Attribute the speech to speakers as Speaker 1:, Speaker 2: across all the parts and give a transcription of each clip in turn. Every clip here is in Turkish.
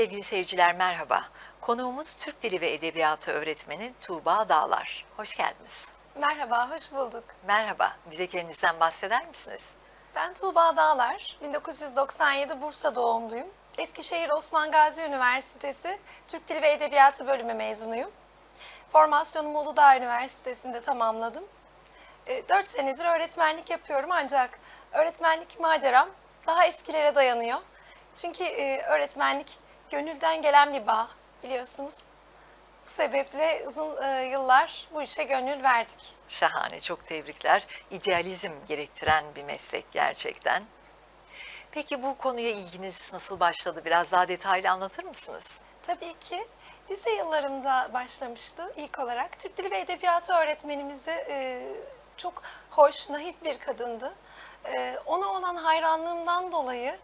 Speaker 1: Sevgili seyirciler merhaba. Konuğumuz Türk Dili ve Edebiyatı öğretmeni Tuğba Dağlar. Hoş geldiniz.
Speaker 2: Merhaba, hoş bulduk.
Speaker 1: Merhaba, bize kendinizden bahseder misiniz?
Speaker 2: Ben Tuğba Dağlar, 1997 Bursa doğumluyum. Eskişehir Osman Gazi Üniversitesi Türk Dili ve Edebiyatı bölümü mezunuyum. Formasyonumu Uludağ Üniversitesi'nde tamamladım. 4 senedir öğretmenlik yapıyorum ancak öğretmenlik maceram daha eskilere dayanıyor. Çünkü e, öğretmenlik gönülden gelen bir bağ biliyorsunuz. Bu sebeple uzun e, yıllar bu işe gönül verdik.
Speaker 1: Şahane, çok tebrikler. İdealizm gerektiren bir meslek gerçekten. Peki bu konuya ilginiz nasıl başladı? Biraz daha detaylı anlatır mısınız?
Speaker 2: Tabii ki lise yıllarımda başlamıştı ilk olarak. Türk Dili ve Edebiyatı öğretmenimizi e, çok hoş, naif bir kadındı. E, ona olan hayranlığımdan dolayı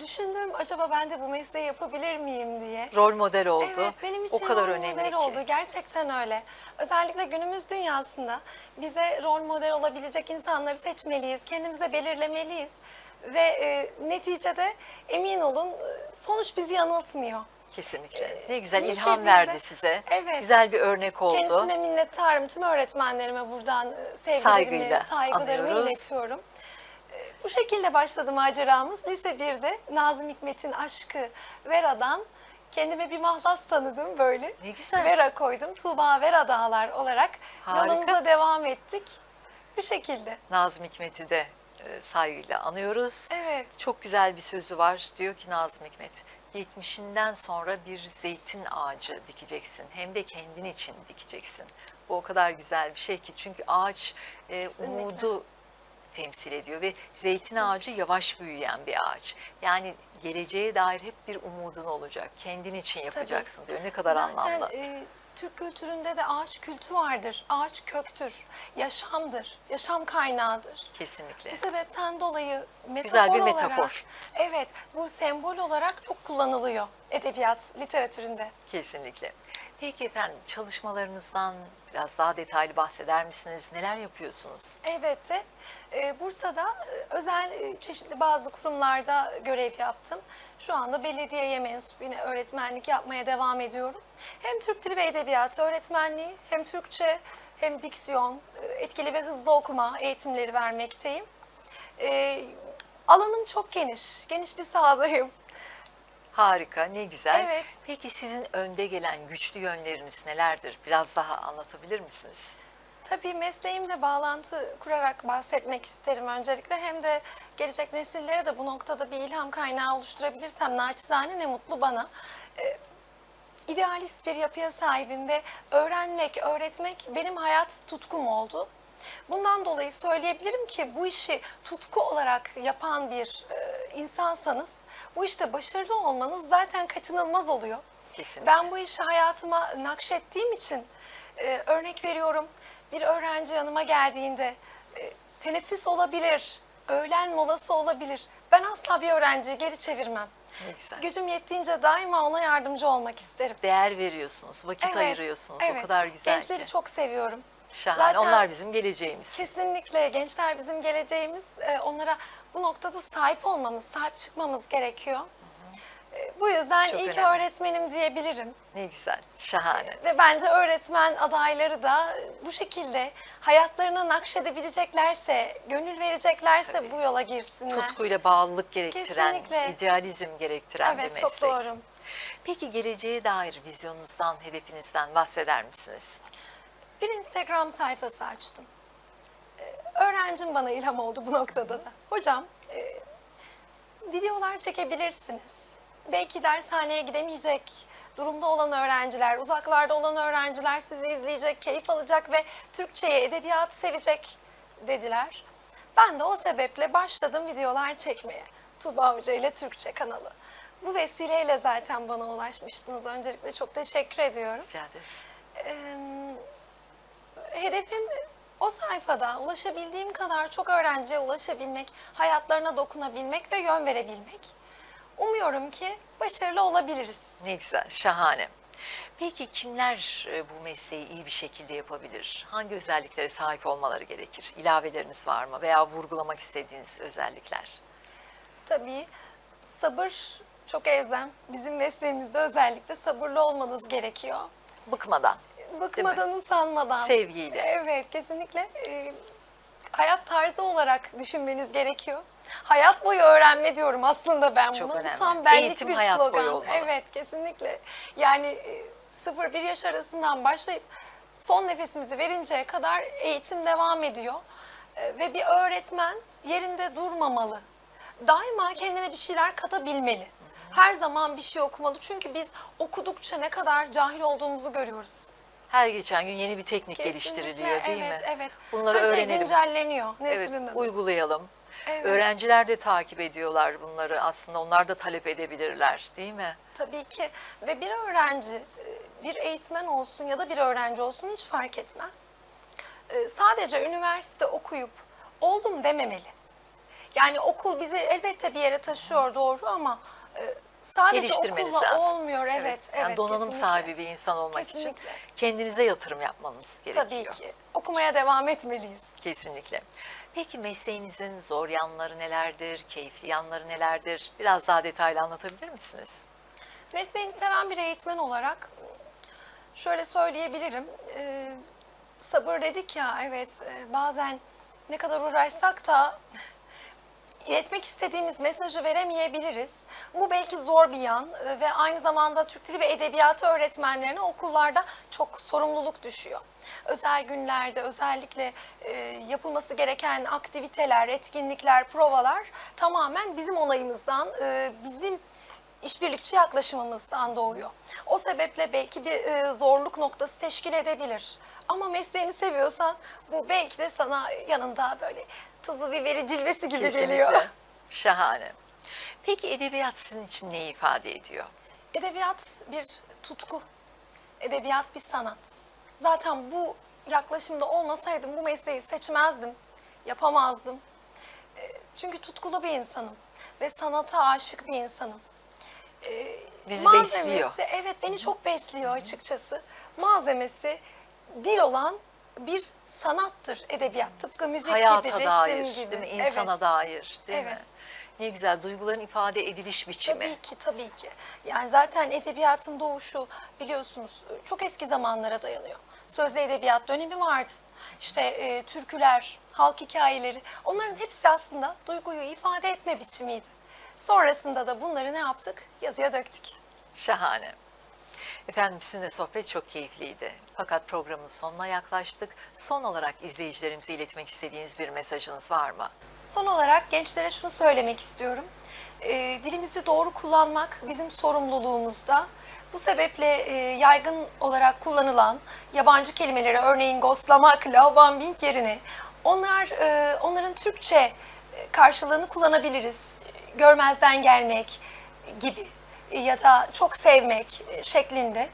Speaker 2: düşündüm acaba ben de bu mesleği yapabilir miyim diye.
Speaker 1: Rol model oldu.
Speaker 2: Evet benim için
Speaker 1: o kadar
Speaker 2: rol
Speaker 1: önemli
Speaker 2: model
Speaker 1: ki.
Speaker 2: oldu. Gerçekten öyle. Özellikle günümüz dünyasında bize rol model olabilecek insanları seçmeliyiz. Kendimize belirlemeliyiz. Ve e, neticede emin olun e, sonuç bizi yanıltmıyor.
Speaker 1: Kesinlikle. Ne güzel
Speaker 2: lise
Speaker 1: ilham
Speaker 2: birde-
Speaker 1: verdi size.
Speaker 2: Evet.
Speaker 1: Güzel bir örnek oldu.
Speaker 2: Kendisine minnettarım. Tüm öğretmenlerime buradan e, sevgilerimi,
Speaker 1: Saygıyla
Speaker 2: saygılarımı
Speaker 1: anıyoruz.
Speaker 2: iletiyorum. Bu şekilde başladı maceramız. Lise 1'de Nazım Hikmet'in Aşkı Vera'dan kendime bir mahlas tanıdım böyle.
Speaker 1: Ne güzel.
Speaker 2: Vera koydum. Tuğba Vera Dağlar olarak
Speaker 1: Harika.
Speaker 2: yolumuza devam ettik. Bu şekilde.
Speaker 1: Nazım Hikmet'i de e, saygıyla anıyoruz.
Speaker 2: Evet.
Speaker 1: Çok güzel bir sözü var. Diyor ki Nazım Hikmet, 70'inden sonra bir zeytin ağacı dikeceksin. Hem de kendin için dikeceksin. Bu o kadar güzel bir şey ki çünkü ağaç e, umudu temsil ediyor ve zeytin ağacı yavaş büyüyen bir ağaç. Yani geleceğe dair hep bir umudun olacak. Kendin için yapacaksın diyor. Ne kadar
Speaker 2: Zaten
Speaker 1: anlamlı.
Speaker 2: e, Türk kültüründe de ağaç kültü vardır. Ağaç köktür, yaşamdır, yaşam kaynağıdır.
Speaker 1: Kesinlikle.
Speaker 2: Bu sebepten dolayı metafor
Speaker 1: Güzel bir
Speaker 2: olarak,
Speaker 1: metafor.
Speaker 2: evet, bu sembol olarak çok kullanılıyor edebiyat literatüründe.
Speaker 1: Kesinlikle. Peki efendim çalışmalarınızdan biraz daha detaylı bahseder misiniz? Neler yapıyorsunuz?
Speaker 2: Elbette. Ee, Bursa'da e, özel e, çeşitli bazı kurumlarda görev yaptım. Şu anda belediyeye mensup yine öğretmenlik yapmaya devam ediyorum. Hem Türk Dili ve Edebiyatı öğretmenliği, hem Türkçe, hem diksiyon, e, etkili ve hızlı okuma eğitimleri vermekteyim. Ee, Alanım çok geniş, geniş bir sahadayım.
Speaker 1: Harika, ne güzel.
Speaker 2: Evet.
Speaker 1: Peki sizin önde gelen güçlü yönleriniz nelerdir? Biraz daha anlatabilir misiniz?
Speaker 2: Tabii mesleğimle bağlantı kurarak bahsetmek isterim öncelikle. Hem de gelecek nesillere de bu noktada bir ilham kaynağı oluşturabilirsem naçizane ne mutlu bana. Ee, idealist bir yapıya sahibim ve öğrenmek, öğretmek benim hayat tutkum oldu. Bundan dolayı söyleyebilirim ki bu işi tutku olarak yapan bir e, insansanız bu işte başarılı olmanız zaten kaçınılmaz oluyor.
Speaker 1: Kesinlikle.
Speaker 2: Ben bu işi hayatıma nakşettiğim için e, örnek veriyorum. Bir öğrenci yanıma geldiğinde e, teneffüs olabilir, öğlen molası olabilir. Ben asla bir öğrenciyi geri çevirmem.
Speaker 1: Ne güzel.
Speaker 2: Gücüm yettiğince daima ona yardımcı olmak isterim.
Speaker 1: Değer veriyorsunuz, vakit
Speaker 2: Evet,
Speaker 1: ayırıyorsunuz. O
Speaker 2: evet.
Speaker 1: kadar güzel
Speaker 2: Gençleri
Speaker 1: ki.
Speaker 2: çok seviyorum.
Speaker 1: Şahane.
Speaker 2: Zaten-
Speaker 1: Onlar bizim geleceğimiz.
Speaker 2: Kesinlikle gençler bizim geleceğimiz. E, Onlara bu noktada sahip olmamız, sahip çıkmamız gerekiyor. E, Bu yüzden
Speaker 1: Çok
Speaker 2: ki
Speaker 1: önemli.
Speaker 2: öğretmenim diyebilirim.
Speaker 1: Ne güzel. Şahane.
Speaker 2: Ve bence öğretmen adayları da bu şekilde hayatlarını nakşedebileceklerse, gönül vereceklerse bu yola girsinler.
Speaker 1: Tutkuyla bağlılık gerektiren,
Speaker 2: Kesinlikle.
Speaker 1: idealizm gerektiren bir
Speaker 2: Evet
Speaker 1: meslek.
Speaker 2: çok doğru.
Speaker 1: Peki geleceğe dair vizyonunuzdan, hedefinizden bahseder misiniz?
Speaker 2: Bir Instagram sayfası açtım. Ee, öğrencim bana ilham oldu bu noktada da. Hocam, e, videolar çekebilirsiniz. Belki dershaneye gidemeyecek durumda olan öğrenciler, uzaklarda olan öğrenciler sizi izleyecek, keyif alacak ve Türkçeyi, edebiyatı sevecek dediler. Ben de o sebeple başladım videolar çekmeye. Tuğba Hoca ile Türkçe kanalı. Bu vesileyle zaten bana ulaşmıştınız. Öncelikle çok teşekkür ediyoruz.
Speaker 1: Rica ederiz.
Speaker 2: Eee, hedefim o sayfada ulaşabildiğim kadar çok öğrenciye ulaşabilmek, hayatlarına dokunabilmek ve yön verebilmek. Umuyorum ki başarılı olabiliriz.
Speaker 1: Ne güzel, şahane. Peki kimler e, bu mesleği iyi bir şekilde yapabilir? Hangi özelliklere sahip olmaları gerekir? İlaveleriniz var mı veya vurgulamak istediğiniz özellikler?
Speaker 2: Tabii sabır çok elzem. Bizim mesleğimizde özellikle sabırlı olmanız gerekiyor.
Speaker 1: Bıkmadan.
Speaker 2: Bıkmadan, usanmadan.
Speaker 1: Sevgiyle.
Speaker 2: Evet, kesinlikle. Ee, hayat tarzı olarak düşünmeniz gerekiyor. Hayat boyu öğrenme diyorum aslında ben
Speaker 1: Çok
Speaker 2: buna.
Speaker 1: önemli.
Speaker 2: Tam benlik
Speaker 1: Eğitim
Speaker 2: bir
Speaker 1: hayat boyu
Speaker 2: slogan.
Speaker 1: olmalı.
Speaker 2: Evet, kesinlikle. Yani 0-1 yaş arasından başlayıp son nefesimizi verinceye kadar eğitim devam ediyor. Ee, ve bir öğretmen yerinde durmamalı. Daima kendine bir şeyler katabilmeli. Her zaman bir şey okumalı. Çünkü biz okudukça ne kadar cahil olduğumuzu görüyoruz.
Speaker 1: Her geçen gün yeni bir teknik
Speaker 2: Kesinlikle,
Speaker 1: geliştiriliyor değil
Speaker 2: evet,
Speaker 1: mi?
Speaker 2: Evet.
Speaker 1: Bunları
Speaker 2: Her şey
Speaker 1: öğrenelim.
Speaker 2: güncelleniyor.
Speaker 1: Evet,
Speaker 2: Nesrin Hanım.
Speaker 1: uygulayalım.
Speaker 2: Evet.
Speaker 1: Öğrenciler de takip ediyorlar bunları. Aslında onlar da talep edebilirler değil mi?
Speaker 2: Tabii ki. Ve bir öğrenci, e, bir eğitmen olsun ya da bir öğrenci olsun hiç fark etmez. E, Sadece üniversite okuyup oldum dememeli. Yani okul bizi elbette bir yere taşıyor doğru ama e, sadece
Speaker 1: Geliştirmeniz
Speaker 2: okulla
Speaker 1: lazım.
Speaker 2: olmuyor. Evet, evet.
Speaker 1: Yani donanım
Speaker 2: kesinlikle.
Speaker 1: sahibi bir insan olmak
Speaker 2: Kesinlikle.
Speaker 1: için kendinize yatırım yapmanız gerekiyor.
Speaker 2: Tabii ki. Okumaya devam etmeliyiz.
Speaker 1: Kesinlikle. Peki mesleğinizin zor yanları nelerdir, keyifli yanları nelerdir? Biraz daha detaylı anlatabilir misiniz?
Speaker 2: Mesleğini seven bir eğitmen olarak şöyle söyleyebilirim. Ee, sabır dedik ya evet e, bazen ne kadar uğraşsak da iletmek istediğimiz mesajı veremeyebiliriz. Bu belki zor bir yan e, ve aynı zamanda Türk Dili ve Edebiyatı öğretmenlerine okullarda çok sorumluluk düşüyor. Özel günlerde özellikle e, yapılması gereken aktiviteler, etkinlikler, provalar tamamen bizim onayımızdan, e, bizim işbirlikçi yaklaşımımızdan doğuyor. O sebeple belki bir e, zorluk noktası teşkil edebilir. Ama mesleğini seviyorsan bu belki de sana yanında böyle tuzu biberi cilvesi gibi geliyor.
Speaker 1: Şahane. Peki edebiyat sizin için ne ifade ediyor?
Speaker 2: Edebiyat bir tutku. Edebiyat bir sanat. Zaten bu yaklaşımda olmasaydım bu mesleği seçmezdim, yapamazdım. E, Çünkü tutkulu bir insanım ve sanata aşık bir insanım. E,
Speaker 1: Bizi
Speaker 2: malzemesi-
Speaker 1: besliyor.
Speaker 2: Evet beni çok besliyor açıkçası. Malzemesi dil olan bir sanattır edebiyat. Tıpkı müzik
Speaker 1: Hayata
Speaker 2: gibi,
Speaker 1: dair,
Speaker 2: resim gibi.
Speaker 1: değil mi? İnsana
Speaker 2: Evet.
Speaker 1: dair, değil mi?
Speaker 2: Evet.
Speaker 1: Ne güzel duyguların ifade ediliş biçimi.
Speaker 2: Tabii ki tabii ki. Yani zaten edebiyatın doğuşu biliyorsunuz çok eski zamanlara dayanıyor. Sözlü edebiyat dönemi vardı. İşte e, türküler, halk hikayeleri onların hepsi aslında duyguyu ifade etme biçimiydi. Sonrasında da bunları ne yaptık? Yazıya döktük.
Speaker 1: Şahane. Efendim sizinle sohbet çok keyifliydi. Fakat programın sonuna yaklaştık. Son olarak izleyicilerimize iletmek istediğiniz bir mesajınız var mı?
Speaker 2: Son olarak gençlere şunu söylemek istiyorum. Ee, dilimizi doğru kullanmak bizim sorumluluğumuzda. Bu sebeple e, yaygın olarak kullanılan yabancı kelimeleri örneğin ghostlamak, lavabombing yerine onlar e, onların Türkçe e, karşılığını kullanabiliriz. Görmezden gelmek gibi e, ya da çok sevmek e, şeklinde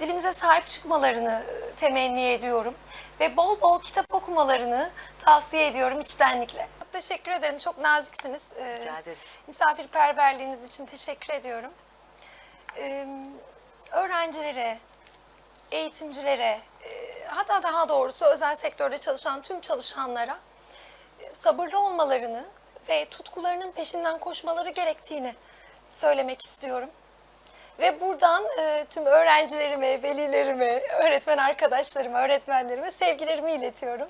Speaker 2: dilimize sahip çıkmalarını e, temenni ediyorum ve bol bol kitap okumalarını tavsiye ediyorum içtenlikle. Çok teşekkür ederim. Çok naziksiniz. Ee,
Speaker 1: Rica ederiz.
Speaker 2: Misafirperverliğiniz için teşekkür ediyorum. Ee, öğrencilere, eğitimcilere, e, hatta daha doğrusu özel sektörde çalışan tüm çalışanlara e, sabırlı olmalarını ve tutkularının peşinden koşmaları gerektiğini söylemek istiyorum. Ve buradan e, tüm öğrencilerime, velilerime, öğretmen arkadaşlarıma, öğretmenlerime sevgilerimi iletiyorum.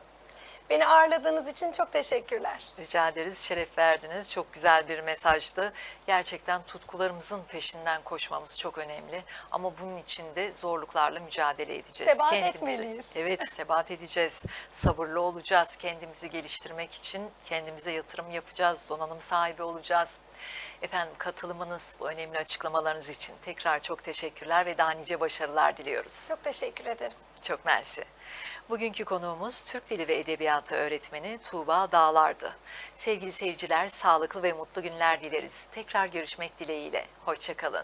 Speaker 2: Beni ağırladığınız için çok teşekkürler.
Speaker 1: Rica ederiz. Şeref verdiniz. Çok güzel bir mesajdı. Gerçekten tutkularımızın peşinden koşmamız çok önemli. Ama bunun için de zorluklarla mücadele edeceğiz.
Speaker 2: Sebat etmeliyiz.
Speaker 1: Evet, sebat edeceğiz. Sabırlı olacağız. Kendimizi geliştirmek için kendimize yatırım yapacağız. Donanım sahibi olacağız. Efendim katılımınız, bu önemli açıklamalarınız için tekrar çok teşekkürler ve daha nice başarılar diliyoruz.
Speaker 2: Çok teşekkür ederim.
Speaker 1: Çok mersi. Bugünkü konuğumuz Türk Dili ve Edebiyatı öğretmeni Tuğba Dağlar'dı. Sevgili seyirciler, sağlıklı ve mutlu günler dileriz. Tekrar görüşmek dileğiyle. Hoşçakalın.